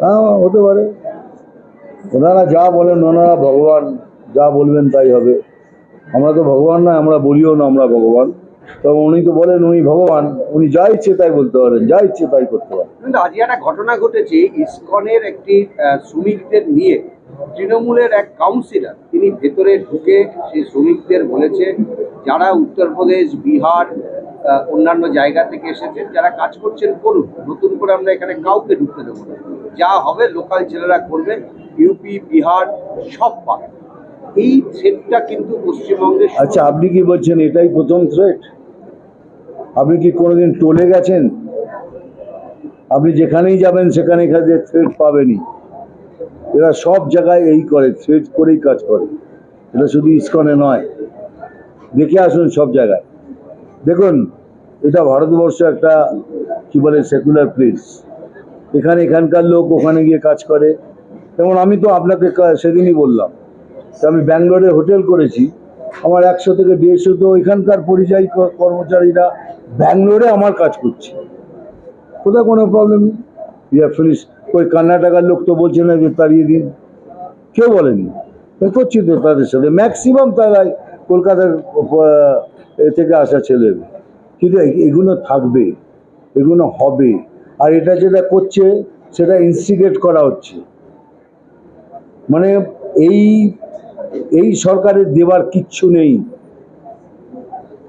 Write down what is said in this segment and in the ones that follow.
হ্যাঁ হতে পারে। ওনারা যা বলেন ওনারা ভগবান যা বলবেন তাই হবে। আমরা তো ভগবান না আমরা বলিও না আমরা ভগবান। তবে উনি তো বলেন উনি ভগবান উনি যা ইচ্ছে তাই বলতে পারেন যা ইচ্ছে তাই করতে পারেন। কিন্তু আজকে একটা ঘটনা ঘটেছে ইসকনের একটি আহ, শ্রমিকদের নিয়ে। তৃণমূলের এক কাউন্সিলর তিনি ভেতরে ঢুকে সেই শ্রমিকদের বলেছে যারা উত্তরপ্রদেশ বিহার অন্যান্য জায়গা থেকে এসেছেন যারা কাজ করছেন, করুন। নতুন করে আমরা এখানে কাউকে ঢুকতে দেবো যা হবে লোকাল ছেলেরা করবে ইউপি বিহার, সব পাবে। এই থ্রেটটা কিন্তু পশ্চিমবঙ্গের আচ্ছা আপনি কি বলছেন এটাই প্রথম থ্রেট আপনি কি কোনোদিন টলে গেছেন? আপনি যেখানেই যাবেন, সেখানে এখানে থ্রেট পাবেনই। এরা সব জায়গায় এই করে থ্রেট করেই কাজ করে। এটা শুধু ইস্কনে নয়। দেখে আসুন সব জায়গায়। দেখুন, এটা ভারতবর্ষ একটা, কি বলে সেকুলার প্লেস এখানে এখানকার লোক ওখানে গিয়ে কাজ করে। যেমন আমি তো আপনাকে সেদিনই বললাম আমি ব্যাঙ্গালোরে হোটেল করেছি। আমার একশো থেকে দেড়শো তো এখানকার পরিযায়ী কর্মচারীরা ব্যাঙ্গালোরে আমার কাজ করছে। কোথাও কোনো প্রবলেম নেই। ইয়া ফিনিশ ওই কর্ণাটকার লোক তো বলছে না যে তাড়িয়ে দিন। কেউ বলেনি। করছি তো তাদের সাথে। ম্যাক্সিমাম তারাই কলকাতার থেকে আসা ছেলে। কিন্তু এ- এগুলো থাকবে, এগুলো হবে। আর এটা যেটা করছে, সেটা ইনস্টিগেট করা হচ্ছে। মানে এই এই সরকারের দেবার কিচ্ছু নেই।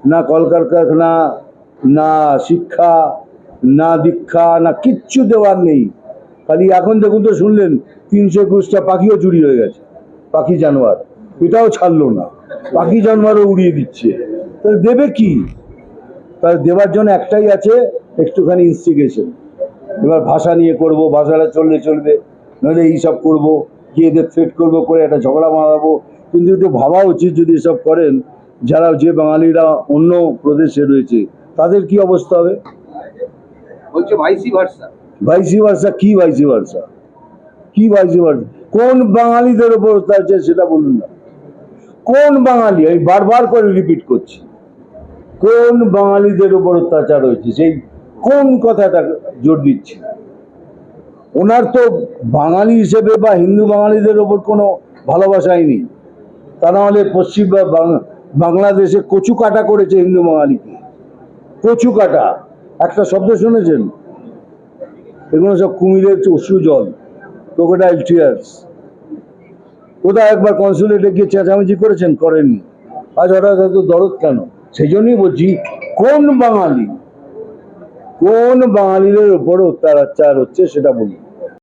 না কলকারখানা, না শিক্ষা, না দীক্ষা, না কিচ্ছু দেওয়ার নেই। খালি এখন দেখুন তো শুনলেন, তিনশো একুশটা পাখিও চুরি হয়ে গেছে, পাখি জানোয়ার। এটাও ছাড়লো না। পাখি জানোয়ারও উড়িয়ে দিচ্ছে। তাহলে দেবে কি? তাহলে দেওয়ার জন্য একটাই আছে একটুখানি ইনস্টিগেশন এবার ভাষা নিয়ে করব ভাষাটা চললে চলবে নাহলে এইসব করব গিয়ে এদের থ্রেট করব করে একটা ঝগড়া মারাবো কিন্তু একটু ভাবা উচিত যদি এসব করেন যারা যে বাঙালিরা অন্য প্রদেশে রয়েছে তাদের কি অবস্থা হবে? বলছে ভাইসি ভার্সা ভাইসি ভার্সা কি ভাইসি ভার্সা কি ভাইসি ভার্সা কোন বাঙালিদের উপর অত্যাচার সেটা বলুন না। কোন বাঙালি? আমি বারবার করে রিপিট করছি। কোন বাঙালিদের উপর অত্যাচার হয়েছে? সেই কোন কথাটা জোর দিচ্ছি? ওনার তো বাঙালি হিসেবে বা হিন্দু বাঙালিদের ওপর কোনো ভালোবাসাই নেই। তা নাহলে পশ্চিম বাংলাদেশে কচু কাটা করেছে হিন্দু বাঙালিকে। কচু কাটা। একটা শব্দ শুনেছেন? এগুলো সব কুমিরের অশ্রু জল ক্রোকোডাইল টিয়ার্স কোথাও একবার কনসুলেটে গিয়ে চেঁচামেচি করেছেন? করেননি। আজ হঠাৎ এত দরদ কেন? সেই জন্যই বলছি কোন বাঙালি কোন বাঙালিদের উপর অত্যাচার হচ্ছে সেটা বলুন।